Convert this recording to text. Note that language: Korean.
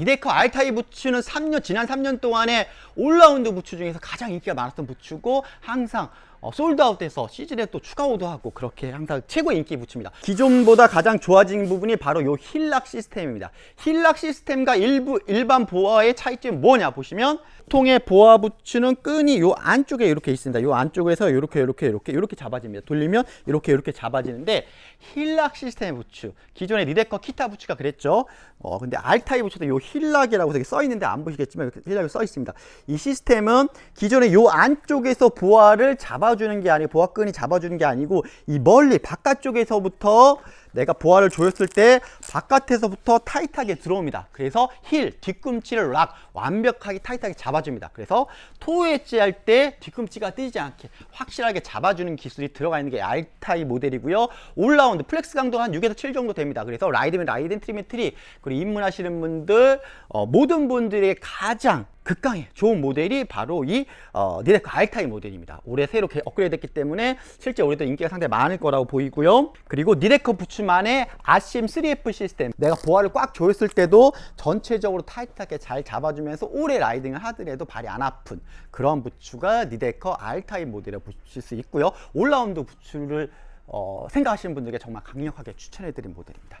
니데커 알타이 부츠는 3년 지난 3년 동안에 올라운드 부츠 중에서 가장 인기가 많았던 부츠고 항상 어, 솔드아웃돼서 시즌에 또 추가 오더하고 그렇게 항상 최고 인기 부츠입니다. 기존보다 가장 좋아진 부분이 바로 요 힐락 시스템입니다. 힐락 시스템과 일부 일반 보아의 차이점이 뭐냐 보시면 통의 보아 부츠는 끈이 요 안쪽에 이렇게 있습니다. 요 안쪽에서 이렇게 이렇게 이렇게 이렇게 잡아집니다. 돌리면 이렇게 이렇게 잡아지는데 힐락 시스템의 부츠 기존의 리데커 키타 부츠가 그랬죠. 어 근데 알타이 부츠도 요 힐락이라고 되게 써 있는데 안 보시겠지만 이렇게 힐락이 써 있습니다. 이 시스템은 기존의 요 안쪽에서 보아를 잡아주는 게 아니고 보아끈이 잡아주는 게 아니고 이 멀리 바깥쪽에서부터 내가 보아를 조였을 때 바깥에서부터 타이트하게 들어옵니다. 그래서 힐 뒤꿈치를 락 완벽하게 타이트하게 잡아줍니다. 그래서 토웨지 할 때 뒤꿈치가 뜨지 않게 확실하게 잡아주는 기술이 들어가 있는 게 알타이 모델이고요. 올라운드 플렉스 강도 한 6에서 7 정도 됩니다. 그래서 라이드면 라이든 트리면 트리 그리고 입문하시는 분들 어, 모든 분들에게 가장 극강의 좋은 모델이 바로 이 어, 니데커 알타이 모델입니다. 올해 새로 개- 업그레이드 됐기 때문에 실제 올해도 인기가 상당히 많을 거라고 보이고요. 그리고 니데커 부츠만의 아심 3F 시스템. 내가 보아를 꽉 조였을 때도 전체적으로 타이트하게 잘 잡아주면서 오래 라이딩을 하더라도 발이 안 아픈 그런 부츠가 니데커 알타이 모델을 보실 수 있고요. 올라운드 부츠를 어, 생각하시는 분들에게 정말 강력하게 추천해드린 모델입니다.